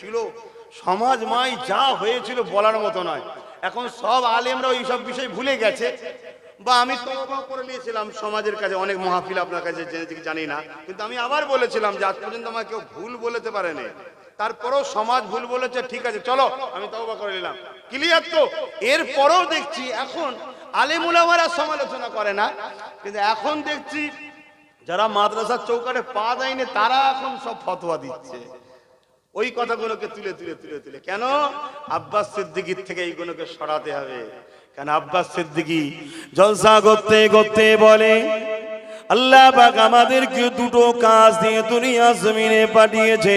ছিল। সমাজ মাই যা হয়েছিল বলার মতো নয়। এখন সব আলেমরা ওই সব বিষয় ভুলে গেছে। বা আমি করে নিয়েছিলাম। সমাজের কাছে অনেক মহাফিল আপনার কাছে জানি না। কিন্তু আমি আবার বলেছিলাম যে আজ পর্যন্ত আমাকে কেউ ভুল বলতে পারেনি। তারপরেও সমাজ ভুল বলেছে, ঠিক আছে, চলো, আমি তওবা করে নিলাম। ক্লিয়ার তো? এরপরেও দেখছি এখন আলেমুলামারা সমালোচনা করে না। কিন্তু এখন দেখছি যারা মাদ্রাসার চৌকাটে পা দেয়নি, তারা এখন সব ফতোয়া দিচ্ছে। ওই কথাগুলোকে তুলে তুলে তুলে তুলে। কেন? আব্বাস সিদ্দিকির থেকে এইগুলোকে সরাতে হবে। কেন আব্বাস সিদ্দিকি জলসা করতে করতে বলে, আল্লাহ আমাদেরকে দুটো কাজ দিয়ে দুনিয়া জমিনে পাঠিয়েছে।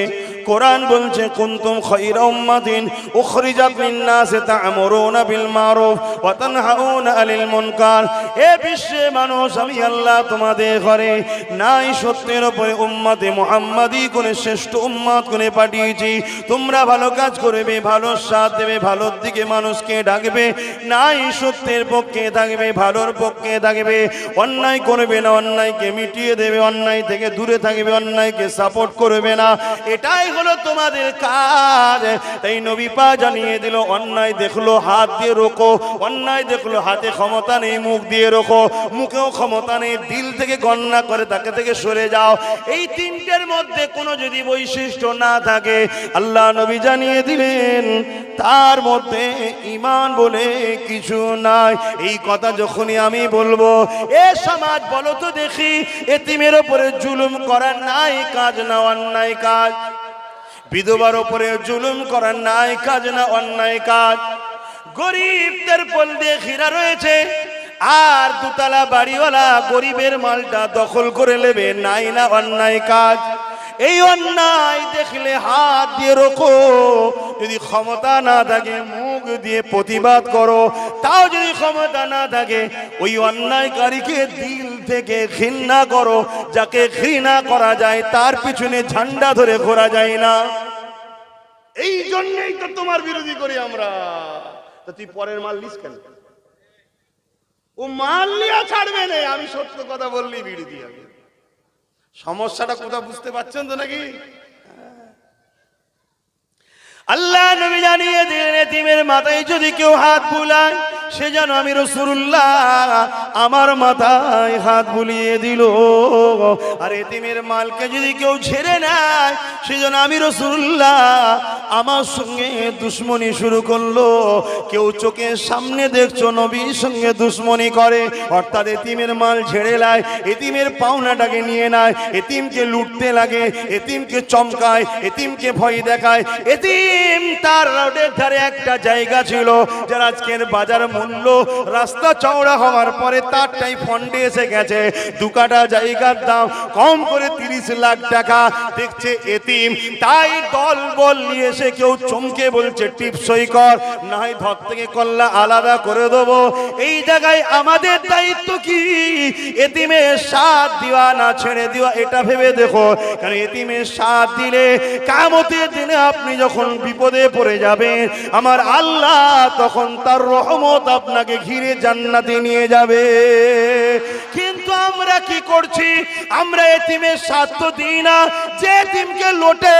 কোরআন বলছে, কুনতুম খায়রা উম্মাতিন উখরিজাত লিন-নাসি তা'মুরুনা বিল মারুফ ওয়া তানহাউনা আনিল মুনকার। এ বিশ্বে মানুষ, আমি আল্লাহ তোমাদের ঘরে নাই সত্যের উপরে উম্মতে মুহাম্মাদি কোনে শ্রেষ্ঠ উম্মত কোনে পাঠিয়েছি। তোমরা ভালো কাজ করবে, ভালো সাথ দেবে, ভালোর দিকে মানুষকে ডাকবে, নাই সত্যের পক্ষে থাকবে, ভালোর পক্ষে থাকবে। অন্যায় করবে না, অন্যায়কে মিটিয়ে দেবে, অন্যায় থেকে দূরে থাকবে, অন্যায়কে সাপোর্ট করবে না। এটাই হলো তোমাদের কাজ। তাই নবী পা জানিয়ে দিল, অন্যায় দেখল, হাত দিয়ে রোকো। অন্যায় দেখল, হাতে ক্ষমতা নেই, মুখ দিয়ে রোকো। মুখেও ক্ষমতা নেই, দিল থেকে গণনা করে তাকে থেকে সরে যাও। এই তিনটের মধ্যে কোনো যদি বৈশিষ্ট্য না থাকে, আল্লাহ নবী জানিয়ে দিলেন, তার মধ্যে ইমান বলে কিছু নাই। এই কথা যখনই আমি বলব, এ সমাজ বলো তো দেখি, এতিমের ওপরে জুলুম করার নাই কাজ না অন্যায় কাজ? বিধবার ওপরে জুলুম করার নাই কাজ না অন্যায় কাজ। গরিবদের পল দিয়ে ঘিরা রয়েছে, আর দুতলা বাড়িওয়ালা গরিবের মালটা দখল করে নেবে, নাই না অন্যায় কাজ। এই অন্যায় দেখলে হাত দিয়ে রোখো যদি ক্ষমতা না থাকে, মুখ দিয়ে প্রতিবাদ করো। তাও যদি ক্ষমতা না থাকে, ওই অন্যায়কারীকে দিল থেকে ঘৃণা করো। যাকে ঘৃণা করা যায়, তার পিছনে ঝান্ডা ধরে ঘোরা যায় না। এই জন্যই তো তোমার বিরোধী করি আমরা। তো তুই পরের মাল নিস কেন? ও মাল নিয়ে ছাড়বে না, আমি সত্য কথা বললি বিরোধী আমি। সমস্যাটা কোথাও বুঝতে পারছেন তো নাকি? আল্লাহ নবী জানিয়ে দিলেন, এতিমের মাথায় যদি কেউ হাত বুলায় সে যেন আমি রসুল্লাহ, আমার মাথায় হাত বুলিয়ে দিল। আর এতিমের মালকে যদি কেউ ছেড়ে নেয়, সে যেন আমি রসুল্লাহ, আমার সঙ্গে দুশ্মনী শুরু করল। কেউ চোখের সামনে দেখছ, নবীর সঙ্গে দুশ্মনী করে। অর্থাৎ এতিমের মাল ছেড়ে নেয়, এতিমের পাওনাটাকে নিয়ে নেয়। এতিমকে লুটতে লাগে, এতিমকে চমকায়, এতিমকে ভয় দেখায়। এতিম তার রোডের ধারে একটা জায়গা ছিল, যার আজকের বাজার মূল্য রাস্তা চওড়া হওয়ার পরে তারটাই ফন্ডে এসে গেছে। দু কাটা জায়গার দাম কম করে তিরিশ লাখ টাকা। দেখছে এতিম, তাই দল বল নিয়ে এসে কেউ চমকে বলছে টিপসই কর, নাই ধর থেকে কল্লা আলাদা করে দেবো। এই জায়গায় আমাদের দায়িত্ব কি? এতিমের সাথ দেওয়া না ছেড়ে দেওয়া, এটা ভেবে দেখো। কারণ এতিমের সাথ দিলে কামতের দিনে আপনি যখন বিপদে পড়ে যাবেন, আমার আল্লাহ তখন তার রহমত আপনাকে ঘিরে জান্নাতে নিয়ে যাবে। কিন্তু আমরা কি করছি? আমরা এতিমের স্বার্থ দিই না। যে এতিমকে লোটে,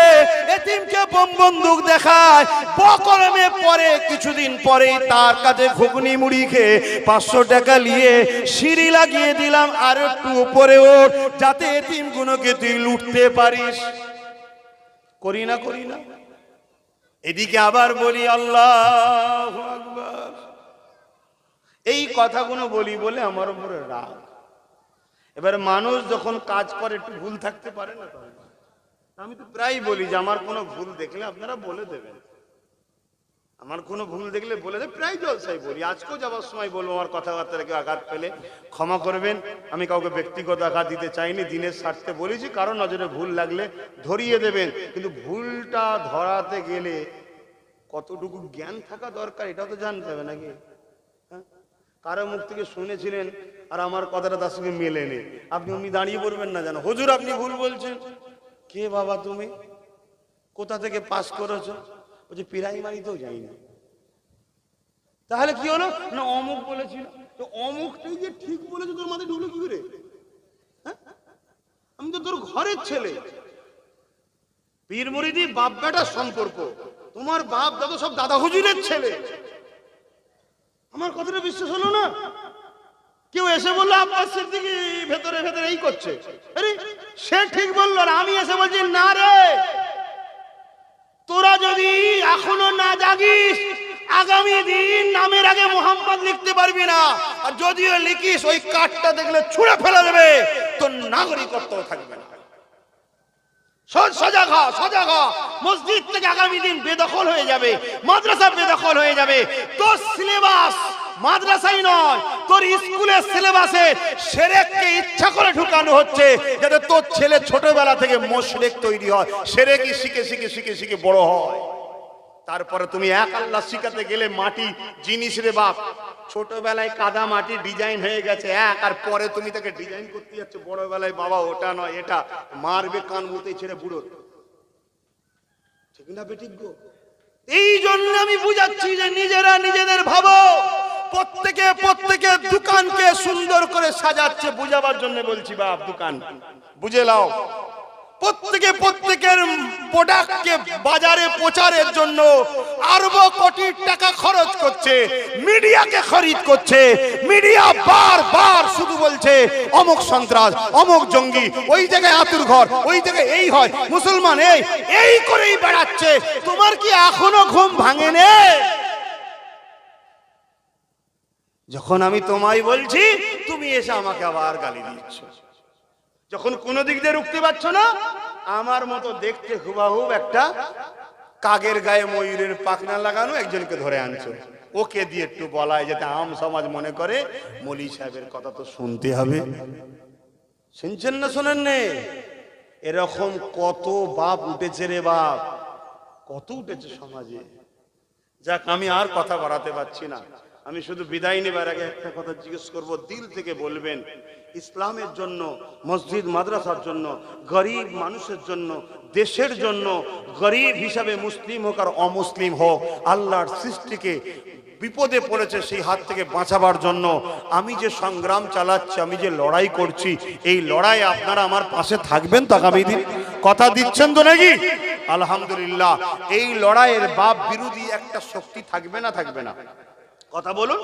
এতিমকে বোম বন্দুক দেখায় বকলমে পরে কিছুদিন পরেই তার কাছে ঘুগনি মুড়ি খেয়ে পাঁচশো টাকা নিয়ে সিঁড়ি লাগিয়ে দিলাম আর একটু উপরে ওঠ, যাতে এতিমগুলোকে তুই লুটতে পারিস। করি না করি না। এদিকে আবার বলি, আল্লাহ এই কথাগুলো বলি বলে আমার উপরে রাগ। এবার মানুষ যখন কাজ করে, একটু ভুল থাকতে পারে না আমি তো প্রায় বলি যে, আমার কোনো ভুল দেখলে আপনারা বলে দেবেন। আমার কোনো ভুল দেখলে বলে দেবে প্রায় জলসাই বলি, আজকেও যাওয়ার সময় বলব, আমার কথাবার্তা কেউ আঘাত পেলে ক্ষমা করবেন। আমি কাউকে ব্যক্তিগত আঘাত দিতে চাইনি, দিনের স্বার্থে বলেছি, কারও নজরে ভুল লাগলে ধরিয়ে দেবেন। কিন্তু ভুলটা ধরাতে গেলে কতটুকু জ্ঞান থাকা দরকার এটাও তো জানতে হবে নাকি? কারও মুখ থেকে শুনেছিলেন আর আমার কথাটা তার সঙ্গে মেলেনি। আপনি উনি দাঁড়িয়ে পড়বেন না যেন। হজুর, আপনি ভুল বলছেন। কে বাবা তুমি? কোথা থেকে পাস করেছ? বলছে প্রাইমারিতেও যাইনি। তাহলে কি হলো? না, অমুক বলেছিল। তো অমুকটাই যে ঠিক বলেছে, তোর মাথায় ঢুকলো কি করে? হ্যাঁ? আমি তো তোর ঘরের ছেলে। পীর মুরিদি বাপ বেটার সম্পর্ক। তোমার বাপ দাদা সব দাদা হুজুরের ছেলে। আমার কথাটা বিশ্বাস হলো না? কেউ এসে বলল, আব্বাস সিদ্দিকি ভেতরে ভেতরে এই করছে। আরে, সে ঠিক বলল না, আমি এসে বলছি, না রে, তোরা যদি এখনও না জাগিস, আগামী দিন নামের আগে মোহাম্মদ লিখতে পারবি না। আর যদিও লিখিস, ওই কাঠটা দেখলে ছুঁড়ে ফেলে দেবে, তোর নাগরিকত্ব থাকবে না। সজ- সজাগ হ, সজাগ। মসজিদ বেদখল হয়ে যাবে মাদ্রাসা বেদখল হয়ে যাবে। তোর সিলেবাস মাদ্রাসাই নয় তোর স্কুলের ইচ্ছা করে ঢুকানো হচ্ছে যাতে তোর ছেলে ছোটবেলা থেকে মোশরেক তৈরি হয়। সেরেকই শিখে শিখে শিখে শিখে বড় হয়। তারপরে তুমি এক আল্লাহ শিখাতে গেলে মাটি জিনিস রে বাপ। ছোটবেলায় কাদা মাটি ডিজাইন হয়ে গেছে এক, আর পরে তুমি তাকে ডিজাইন করতে যাচ্ছ। বড়বেলায় বাবা, ওটা নয়, এটা। মারবে কান মুতে ছেড়ে বুড়ো। ঠিক না বেঠিক গো? এই জন্য আমি বুঝাচ্ছি যে নিজেরা নিজেদের ভাবো। প্রত্যেকে প্রত্যেকের দোকানকে সুন্দর করে সাজাচ্ছে, বুঝাবার জন্য বলছি বাপ, দোকান। বুঝে লাও প্রত্যেকে প্রত্যেকের প্রোডাক্টকে বাজারে প্রচারের জন্য আরব কোটি টাকা খরচ করছে, মিডিয়াকে খরিদ করছে, মিডিয়া বারবার শুধু বলছে, অমুক সন্ত্রাস, অমুক জঙ্গি, ওই জায়গায় আতুর ঘর, ওই জায়গায় এই হয়, মুসলমান এই এই করেই বেড়াচ্ছে, তোমার কি এখনও ঘুম ভাঙে নে যখন আমি তোমায় বলছি, তুমি এসে আমাকে আবার গালি দিচ্ছ। যখন কোনো দিক দিয়ে রুখতে পারছ না, আমার মতো দেখতে হুবাহুব একটা কাগের গায়ে ময়ূরের পাখনা লাগানো একজনকে ধরে আনছো। ওকে দিয়ে একটু বলায় যাতে আম সমাজ মনে করে, মলি সাহেবের কথা তো শুনতে হবে। শুনছেন না, শোনেন নে? এরকম কত বাপ উঠেছে রে বাপ, কত উঠেছে সমাজে। যাক, আমি আর কথা বাড়াতে পারছি না। আমি শুধু বিদায় নেবার আগে একটা কথা জিজ্ঞেস করব। দিল থেকে বলবেন, ইসলামের জন্য, মসজিদ, মাদ্রাসার জন্য, গরিব মানুষের জন্য, দেশের জন্য, গরিব হিসাবে মুসলিম হোক আর অমুসলিম হোক, আল্লাহর সৃষ্টিকে বিপদে পড়েছে সেই হাত থেকে বাঁচাবার জন্য আমি যে সংগ্রাম চালাচ্ছি, আমি যে লড়াই করছি, এই লড়াই আপনারা আমার পাশে থাকবেন তো আগামী দিন? কথা দিচ্ছেন তো নাকি? আলহামদুলিল্লাহ, এই লড়াইয়ের বাপ বিরোধী একটা শক্তি থাকবে না থাকবে না। কথা বলুন।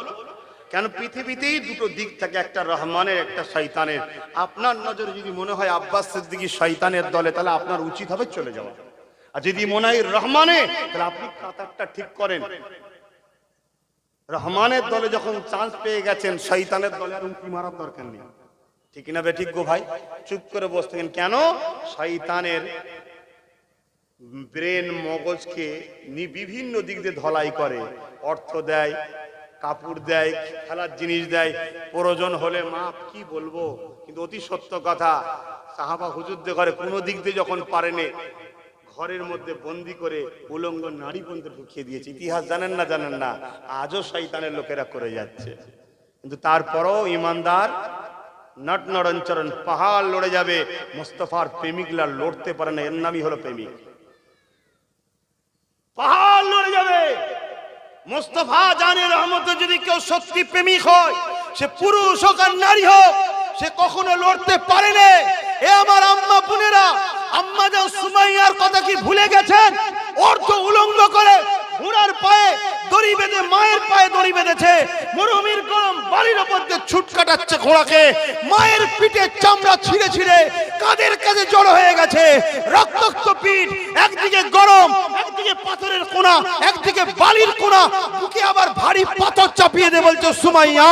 কেন পৃথিবীতেই দুটো দিক থাকে, একটা রহমানের, একটা শৈতানের আপনার নজরে যদি মনে হয় আব্বাস সিদ্দিকী শৈতানের দলে, তাহলে আপনার উচিত হবে চলে যাওয়া। আর যদি মনে হয় রহমানে তাহলে আপনি কাতারটা ঠিক করেন। রহমানের দলে যখন চান্স পেয়ে গেছেন শৈতানের দলে আর উঁকি মারার দরকার নেই। ঠিক না বেঠিক গো ভাই? চুপ করে বসে থাকেন। কেন? শৈতানের ব্রেন মগজকে বিভিন্ন দিক দিয়ে ধলাই করে। অর্থ দেয় কাপড় দেয়, খেলার জিনিস দেয়, প্রয়োজন হলে মা কি বলব? কিন্তু অতি সত্য কথা, সাহাবা হুজুরদের ঘরে কোনো দিক দিয়ে যখন পারেনি, ঘরের মধ্যে বন্দি করে উলঙ্গ নারী পর্যন্ত ঢুকিয়ে দিয়েছে। ইতিহাস জানেন না জানেন না, আজও শৈতানের লোকেরা করে যাচ্ছে। কিন্তু তারপরও ইমানদার নট নরঞ্চরণ, পাহাড় লড়ে যাবে, মোস্তফার প্রেমিকরা লড়তে পারে না, এর নামই হলো প্রেমিক। পাহাড় লড়ে যাবে! মোস্তফা জানের রহমতে যদি কেউ সত্যি প্রেমিক হয়, সে পুরুষ হোক আর নারী হোক, সে কখনো লড়তে পারে না। এ আমার আম্মা বোনেরা, আম্মা সুমাইয়ার কথা কি ভুলে গেছেন? অর্থ উলঙ্গ করে ঘোড়ার পায়ে দড়ি বেঁধে, মায়ের পায়ে দড়ি বেঁধেছে। মরুমির গরম বাড়ির ওপর দিয়ে ছুট কাটাচ্ছে ঘোড়াকে। মায়ের পিঠে চামড়া ছিঁড়ে ছিঁড়ে কাদের কাছে জড়ো হয়ে গেছে? রক্তাক্ত পিঠ, একদিকে গরম, একদিকে পাথরের কোনা একদিকে বালির কোনা বুকে আবার ভারী পাথর চাপিয়ে দে বলছে, সুমাইয়া,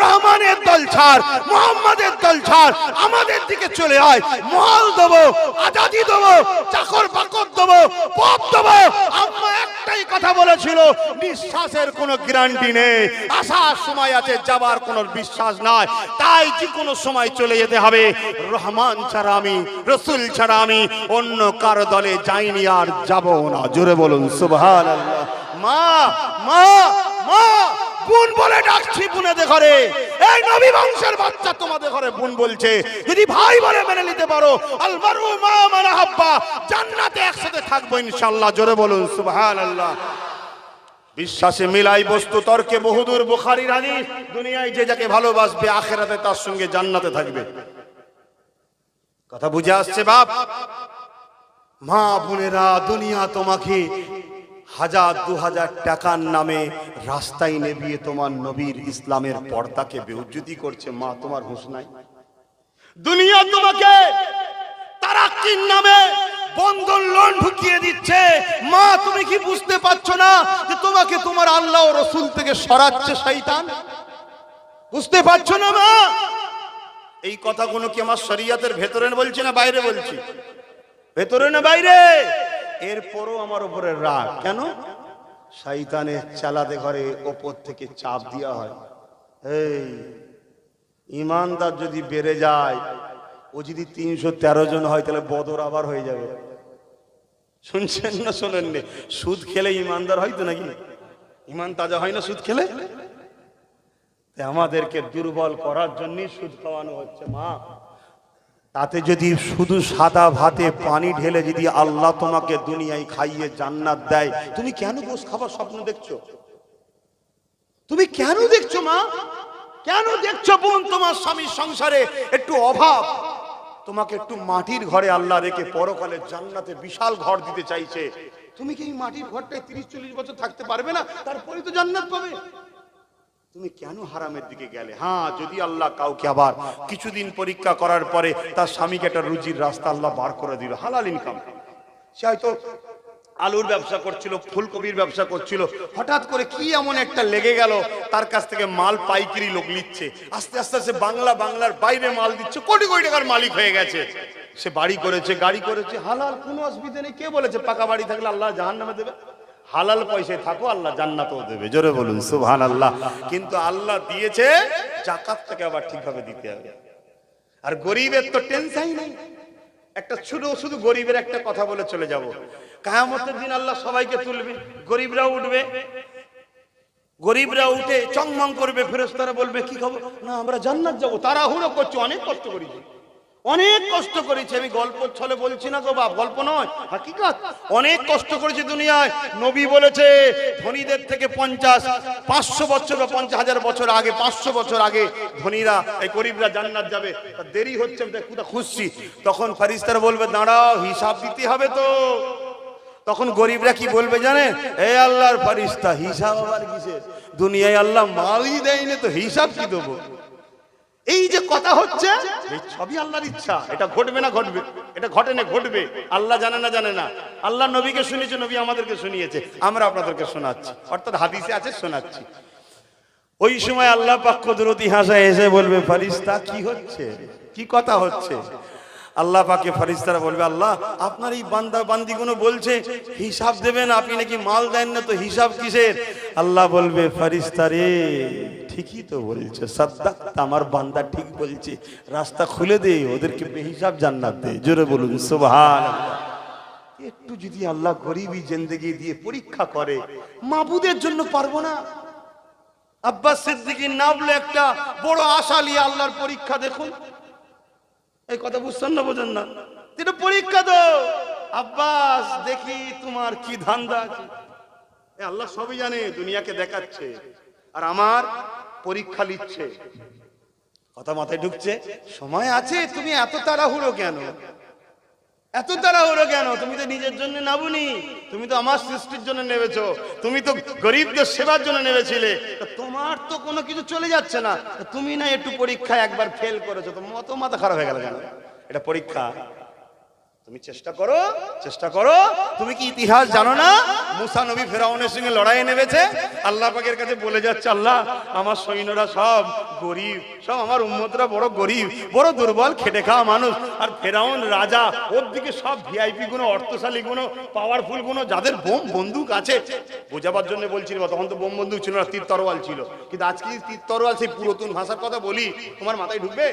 রহমানের দল ছাড়, মোহাম্মদের দল ছাড়, আমাদের দিকে চলে আয়। মহল দেবো, আজাদি দেবো, চাকর বাকর দেবো, পপ দেবো। আম্মা একটাই কথা বলেছিল বিশ্বাসের কোনো গ্যারান্টি নেই। আসার সময় আছে, যাবার কোনো বিশ্বাস নাই। তাই যে কোনো সময় চলে যেতে হবে। রহমান ছাড়া আমি, রসুল ছাড়া আমি অন্য কারও দলে যাইনি আর যাব না। জোরে বলুন সুবহান মা মা মা বলে ডাকছি ঘরে। এই নবী বংশের বাচ্চা তোমাদের ঘরে বোন বলছে। যদি ভাই বলে মেনে নিতে পারো আলমারু মা মানা হাব্বা জান্নাতে একসাথে থাকব ইনশাআল্লাহ। জোরে বলুন, সুবহানাল্লাহ। বিশ্বাসে মিলাই বস্তু তর্কে বহুদূর বুখারীর হাদিস দুনিয়ায় যে যাকে ভালোবাসবে, আখেরাতে তার সঙ্গে জান্নাতে থাকবে। কথা বুঝে আসছে বাপ? মা বোনেরা, দুনিয়া তোমাকে হাজার দু হাজার টাকার নামে রাস্তায় নেবিয়ে তোমার নবীর ইসলামের পর্দাকে বেউজ্জুতি করছে। মা, তোমার হুঁশ নাই। দুনিয়া তোমাকে তারাক্কির নামে বন্ধন লোন ঢুকিয়ে দিচ্ছে। মা, তুমি কি বুঝতে পারছ না যে তোমাকে তোমার আল্লাহ রসুল থেকে সরাচ্ছে শয়তান? বুঝতে পারছ না মা? এই কথাগুলো কি আমার শরিয়াতের ভেতরে বলছি না বাইরে বলছি? ভেতরে না বাইরে? এরপরও আমার উপরে রাগ। কেন? শয়তানের চালাতে ঘরে ওপর থেকে চাপ দেওয়া হয়। এই, ইমানদার যদি বেড়ে যায়, ও যদি তিনশো তেরো জন হয়, তাহলে বদর আবার হয়ে যাবে। শুনছেন না শোনেন নে? সুদ খেলে ইমানদার হয় তো নাকি? ইমান তাজা হয় না সুদ খেলে? আমাদেরকে দুর্বল করার জন্যই সুদ খাওয়ানো হচ্ছে, মা। তাতে যদি শুধু সাদা ভাতে পানি ঢেলে যদি আল্লাহ তোমাকে দুনিয়ায় খাইয়ে জান্নাত দেয়, তুমি কেন গোস খাবার স্বপ্ন দেখছ? তুমি কেন দেখছ, মা? কেন দেখছ বোন তোমার স্বামীর সংসারে একটু অভাব? তোমাকে একটু মাটির ঘরে আল্লাহ রেখে পরকালে জান্নাতে বিশাল ঘর দিতে চাইছে। তুমি কি এই মাটির ঘরটায় তিরিশ, চল্লিশ বছর থাকতে পারবে না? তারপরে তো জান্নাত পাবে। তুমি কেন হারামের দিকে গেলে? হ্যাঁ যদি আল্লাহ কাউকে আবার কিছুদিন পরীক্ষা করার পরে তার স্বামীকে একটা রুজির রাস্তা আল্লাহ বার করে দিল। হালাল ইনকাম সে হয়তো আলুর ব্যবসা করছিল, ফুলকপির ব্যবসা করছিল। হঠাৎ করে কি এমন একটা লেগে গেল, তার কাছ থেকে মাল পাইকারি লোক নিচ্ছে। আস্তে আস্তে আস্তে বাংলা বাংলার বাইরে মাল দিচ্ছে, কোটি কোটি টাকার মালিক হয়ে গেছে। সে বাড়ি করেছে, গাড়ি করেছে, হালাল কোনো অসুবিধা নেই। কে বলেছে, পাকা বাড়ি থাকলে আল্লাহ জাহান নামে দেবে? হালাল পয়সায় থাকো, আল্লাহ জান্নাতও দেবে। জোরে বলুন সুবহান আল্লাহ কিন্তু আল্লাহ দিয়েছে, জাকাত থেকে আবার ঠিকভাবে দিতে হবে। আর গরিবের তো টেনশনই নাই। একটা ছোট শুধু গরিবের একটা কথা বলে চলে যাব। কায়ামতের দিন আল্লাহ সবাইকে তুলবে গরিবরা উঠবে। গরিবরা উঠে চংমং করবে ফেরস্তারা বলবে, কি খবর? না, আমরা জান্নাত যাব। তারা হুড়ো করছে, অনেক কষ্ট করেছি। অনেক কষ্ট করেছি, আমি গল্প ছলে বলছি না গো বাপ, গল্প নয় অনেক কষ্ট করেছি দুনিয়ায়। নবী বলেছে, ধনীদের থেকে পঞ্চাশ, পাঁচশো বছর বা পঞ্চাশ হাজার বছর আগে, পাঁচশো বছর আগে ধনীরা, এই গরিবরা জান্নাত যাবে। দেরি হচ্ছে, আমি কোথা খুঁজছি। তখন ফারিস্তারা বলবে, দাঁড়াও, হিসাব দিতে হবে তো। তখন গরিবরা কি বলবে জানেন? এ আল্লাহর ফারিস্তা হিসাব আবার কিসের? দুনিয়ায় আল্লাহ মালই দেয়নি, তো হিসাব কি দেবো? এই যে কথা হচ্ছে, এই সবই আল্লাহর ইচ্ছা। এটা ঘটবে না ঘটবে? এটা ঘটে না ঘটবে? আল্লাহ জানে না জানে না। আল্লাহ নবীকে শুনিয়েছে, নবী আমাদেরকে শুনিয়েছে। আমরা আপনাদেরকে শোনাচ্ছি। অর্থাৎ হাদিসে আছে, শোনাচ্ছি। ওই সময় আল্লাহ পাক কুদরতি হাসায় এসে বলবে ফারিস্তা কি হচ্ছে? কি কথা হচ্ছে? আল্লাহ পাকে ফারিস্তারা বলবে, আল্লাহ, আপনার এই বান্দা বান্দিগুলো বলছে, হিসাব দেবেন, আপনি নাকি মাল দেন না, তো হিসাব কিসের? আল্লাহ বলবে ফারিস্তা রে, ঠিকই তো বলছে, সাদ্দাক, আমার বান্দা ঠিক বলছে, রাস্তা খুলে দে, ওদেরকে বেহিসাব জান্নাত দে, জোরে বলুন সুবহান একটু যদি আল্লাহ গরিবী জিন্দেগি দিয়ে পরীক্ষা করে, মাবুদের জন্য পারব না। আব্বাস সিদ্দিকী নামলে একটা বড় আশা নিয়ে আল্লাহর পরীক্ষা দেখুন। এই কথা বুঝছেন না, বোঝেন না? এটা পরীক্ষা দো আব্বাস, দেখি তোমার কি ধান্দা আছে। আল্লাহ সবই জানে, দুনিয়াকে দেখাচ্ছে। আর আমার পরীক্ষা নিচ্ছে কথা মাথায় ঢুকছে, সময় আছে, তুমি এত তাড়াহুড়ো কেন? এত তাড়াহুড়ো কেন? তুমি তো নিজের জন্য নাবুনি। তুমি তো আমার সৃষ্টির জন্য নেমেছো। তুমি তো গরিবদের সেবার জন্য নেমেছিলে। তোমার তো কোনো কিছু চলে যাচ্ছে না। তুমি না একটু পরীক্ষা একবার ফেল করেছ। তো মতো মাথা খারাপ হয়ে গেল কেন? এটা পরীক্ষা। তুমি চেষ্টা করো চেষ্টা করো। তুমি কি ইতিহাস জানো না? মুসা নবী ফেরাউনের সঙ্গে লড়াই নেমেছে। আল্লাহ পাকের কাছে বলে যাচ্ছে, আল্লাহ, আমার সৈন্যরা সব গরিব, সব আমার উম্মতরা বড় গরিব, বড় দুর্বল, খেটে খাওয়া মানুষ। আর ফেরাউন রাজা, ওর দিকে সব ভিআইপি গুলো অর্থশালী গুলো পাওয়ারফুলগুলো যাদের বোম, বন্দুক আছে। বোঝাবার জন্য বলছিল, তখন তো বোম, বন্দুক ছিল না, তীর তরোয়াল ছিল। কিন্তু আজকে তীর তরোয়াল, সেই পুরাতন ভাষার কথা বলি, তোমার মাথায় ঢুকবে?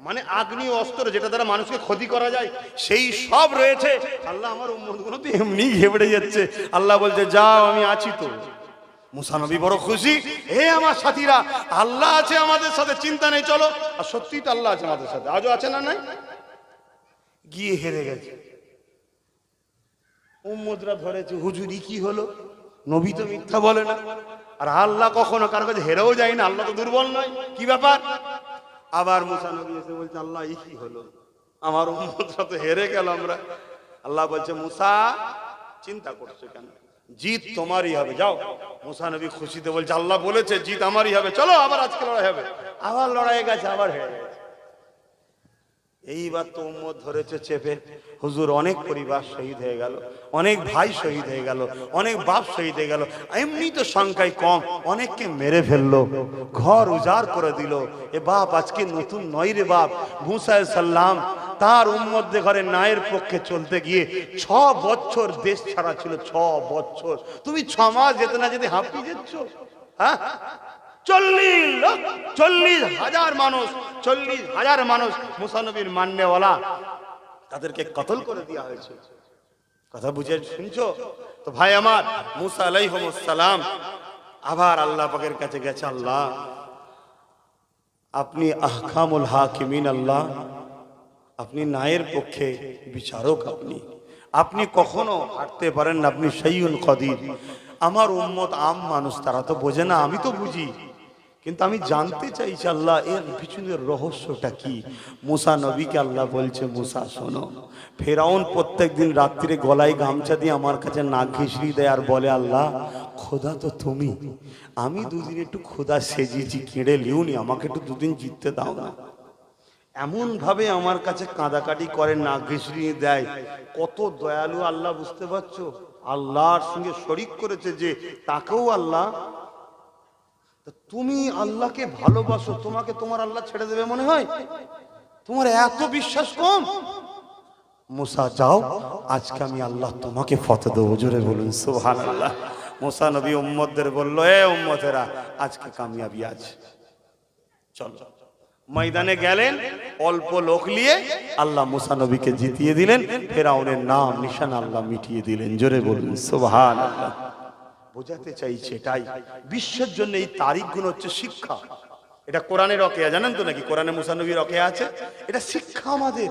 মানে আগ্নি অস্ত্র যেটা দ্বারা মানুষকে ক্ষতি করা যায়, সেই সব রয়েছে। আল্লাহ আমার উম্মতগুলো তো এমনি ঘেবড়ে যাচ্ছে। আল্লাহ বলছে, যাও, আমি আছি তো। মুসানবী বড় খুশি। হে আমার সাথীরা, আল্লাহ আছে আমাদের সাথে, চিন্তা নেই, চলো। আর সত্যিই তো আল্লাহ আছে আমাদের সাথে। আজও আছে না নাই? গিয়ে হেরে গেছে। উম্মদরা ধরেছে, হুজুরি কি হলো? নবী তো মিথ্যা বলে না। আর আল্লাহ কখনো কারও কাছে হেরেও যায় না। আল্লাহ তো দুর্বল নয়। কি ব্যাপার? আবার মুসা নবী এসে বলছে, আল্লাহ, ইহি হলো। আমার উম্মতরা তো হেরে গেল আমরা। আল্লাহ বলছে, মুসা, চিন্তা করছ কেন? জিত তোমারই হবে, যাও। মুসা নবী খুশিতে বলছে, আল্লাহ বলেছে, জিত আমারই হবে। চলো, আবার আজকে লড়াই হবে। আবার লড়াই গেছে, আবার হেরে এইবার তো উম্মত ধরেছে চেপে। হুজুর অনেক পরিবার শহীদ হয়ে গেল, অনেক ভাই শহীদ হয়ে গেল, অনেক বাপ শহীদ হয়ে গেল, এমনি তো সংখ্যায় কম। অনেককে মেরে ফেলল, ঘর উজাড় করে দিল, এ বাপ আজকে নতুন নয় রে বাপ। মুসা সাল্লাম তার উম্মতদের ঘরে নায়ের পক্ষে চলতে গিয়ে ছ বছর দেশ ছাড়া ছিল, ছ বছর। তুমি ছ মাস যেতে না যেতে হাঁপিয়ে যাচ্ছ হ্যাঁ? চল্লিশ চল্লিশ হাজার মানুষ চল্লিশ হাজার মানুষ মুসানবীর মান্যওয়ালা। তাদেরকে কতল করে দেওয়া হয়েছে? কথা বুঝে শুনছো? তো ভাই আমার, মুসা আবার আল্লাহ পাকের কাছে গেছে, আল্লাহ, আপনি আহকামুল হাকিমিন, আল্লাহ, আপনি নায়ের পক্ষে বিচারক আপনি। আপনি কখনো হাঁটতে পারেন না, আপনি সৈয়ুল কদির। আমার উম্মত আম মানুষ, তারা তো বোঝে না, আমি তো বুঝি। কিন্তু আমি জানতে চাইছি আল্লাহ এর পিছনের রহস্যটা কি? মুসা নবীকে আল্লাহ বলছে, মুসা, শোনো, ফেরাউন প্রত্যেক দিন রাত্রিরে গলায় গামছা দিয়ে আমার কাছে নাক ঘিসড়ি দেয় আর বলে, আল্লাহ, খোদা তো তুমি। আমি দুদিন একটু খোদা সেজিয়েছি কেড়ে লিউনি আমাকে একটু দুদিন জিততে দাও না। এমন ভাবে আমার কাছে কাঁদাকাটি করে না ঘিসড়িয়ে দেয়। কত দয়ালু আল্লাহ, বুঝতে পারছ? আল্লাহর সঙ্গে শরিক করেছে যে তাকেও আল্লাহ তুমি আল্লাহকে ভালোবাসো, তোমাকে তোমার আল্লাহ ছেড়ে দেবে মনে হয়? তোমার এত বিশ্বাস কম? মুসা, যাও, আজকে আমি আল্লাহ তোমাকে ফতে দেবো জোরে বলুন সোহান আল্লাহ মুসা নবী উম্মদদের বলল, এ উম্মতেরা, আজকে কামিয়াবি আছে চলো। ময়দানে গেলেন, অল্প লোক নিয়ে আল্লাহ মুসা নবীকে জিতিয়ে দিলেন, ফেরাউনের নাম, নিশান আল্লাহ মিটিয়ে দিলেন। জোরে বলুন সোহান আল্লাহ বোঝাতে চাইছে এটাই। বিশ্বের জন্য এই তারিখগুলো হচ্ছে শিক্ষা। এটা কোরআনের রকেয়া, জানেন তো নাকি? কোরআনে মুসা নবীর রকেয়া আছে। এটা শিক্ষা আমাদের।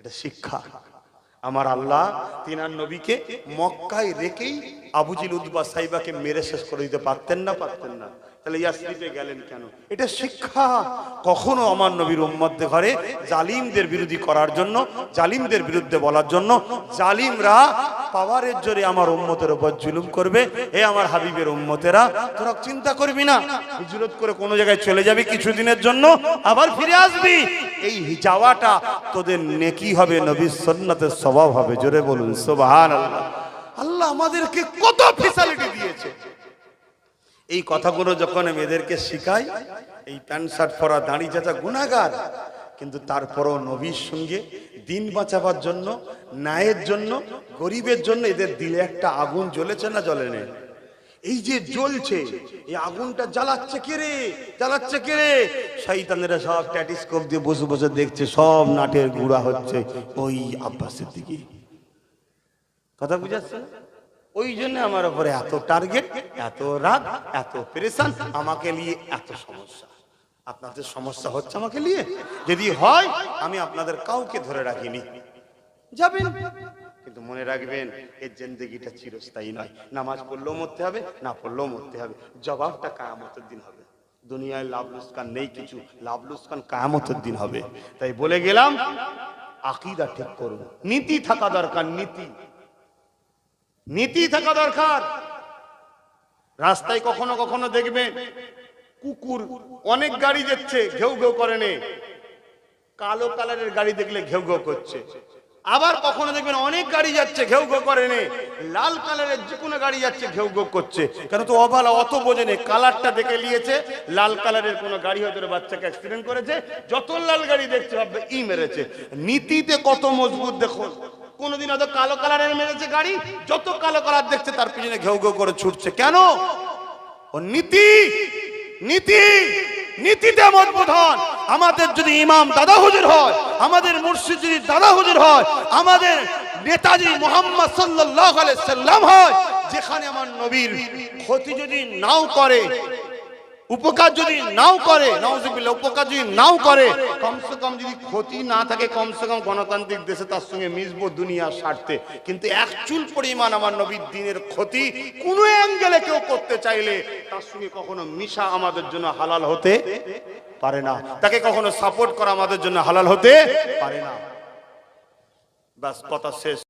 এটা শিক্ষা। আমার আল্লাহ তিনার নবীকে মক্কায় রেখেই আবুজিল উদ্বা সাইবাকে মেরে শেষ করে দিতে পারতেন না? পারতেন না। তাহলে ইয়াসরিফে গেলেন কেন? এটা শিক্ষা। কখনো আমার নবীর উম্মতদের ঘরে জালিমদের বিরোধী করার জন্য, জালিমদের বিরুদ্ধে বলার জন্য জালিমরা পাওয়ারের জোরে আমার উম্মতের উপর জুলুম করবে। এ আমার হাবিবের উম্মতেরা। তোরা চিন্তা করবি না। হিজরত করে কোনো জায়গায় চলে যাবি কিছুদিনের জন্য, আবার ফিরে আসবি। এই যাওয়াটা তোদের নেকি হবে নবী সন্ন্যতের স্বভাব হবে। জোরে বলুন সোবাহান আল্লাহ আমাদেরকে কত ফেসিলিটি দিয়েছে। এই কথাগুলো যখন মেয়েদেরকে শিখাই, এই প্যান্ট শার্ট পরা দাঁড়ি চাচা গুণাগার কিন্তু তারপরও নবীর সঙ্গে দিন বাঁচাবার জন্য, ন্যায়ের জন্য, গরিবের জন্য এদের দিলে একটা আগুন জ্বলেছে না জ্বলে নেই? এই যে জ্বলছে, এই আগুনটা জ্বালাচ্ছে কে রে? জ্বালাচ্ছে কে রে? শৈতানেরা সব ট্যাটিস্কোপ দিয়ে বসে বসে দেখছে, সব নাটের গুড়া হচ্ছে ওই আব্বাসের দিকে। কথা বুঝাচ্ছে ওই জন্য আমার উপরে এত টার্গেট, এত রাগ, এত পেরেশান, আমাকে নিয়ে এত সমস্যা। আপনাদের সমস্যা হচ্ছে আমাকে নিয়ে? যদি হয়, আমি আপনাদের কাউকে ধরে রাখিনি। যাবেন। কিন্তু মনে রাখবেন, এর জিন্দগিটা চিরস্থায়ী নয়। নামাজ পড়লেও মরতে হবে, না পড়লেও মরতে হবে। জবাবটা কায়ামতের দিন হবে। দুনিয়ায় লাভ লুস্কান নেই কিছু, লাভ লুস্কান কায়ামতের দিন হবে। তাই বলে গেলাম, আকিদা ঠিক করুন। নীতি থাকা দরকার, নীতি। নীতি থাকা দরকার। রাস্তায় কখনো কখনো দেখবেন কুকুর অনেক গাড়ি যাচ্ছে, ঘেউ ঘেউ করে নে। কালো কালারের গাড়ি দেখলে ঘেউ ঘেউ করছে। আবার কখনো দেখবেন অনেক গাড়ি যাচ্ছে, ঘেউ ঘেউ করে নে। লাল কালারের যে কোনো গাড়ি যাচ্ছে, ঘেউ ঘেউ করছে। কেন তো অভালা অত বোঝে নেই কালারটা দেখে নিয়েছে। লাল কালারের কোনো গাড়ি হয়তো বাচ্চাকে অ্যাক্সিডেন্ট করেছে। যত লাল গাড়ি দেখছে ভাববে ই মেরেছে। নীতিতে কত মজবুত দেখো। কোনোদিন হয়তো কালো কালারের মেরেছে গাড়ি, যত কালো কালার দেখছে, তার পিছনে ঘেউ ঘেউ করে ছুটছে। কেন? ও নীতি! নীতি, নীতিতে মজবুত প্রধান আমাদের যদি ইমাম দাদা হুজুর হয়, আমাদের মুর্শিদ যদি দাদা হুজুর হয়, আমাদের নেতাজি মোহাম্মদ সাল্লাহ সাল্লাম হয়, যেখানে আমার নবীর ক্ষতি যদি নাও করে উপকার যদি নাও করে নাউজুবিল্লাহ উপকার যদি নাও করে কমসে কম যদি ক্ষতি না থাকে কমসে কম গণতান্ত্রিক দেশে তার সঙ্গে মিশবো দুনিয়ার স্বার্থে। কিন্তু এক চুল পরিমাণ আমার নবীর দিনের ক্ষতি কোনো অ্যাঙ্গেলে কেউ করতে চাইলে তার সঙ্গে কখনো মিশা আমাদের জন্য হালাল হতে পারে না। তাকে কখনো সাপোর্ট করা আমাদের জন্য হালাল হতে পারে না। ব্যাস কথা শেষ।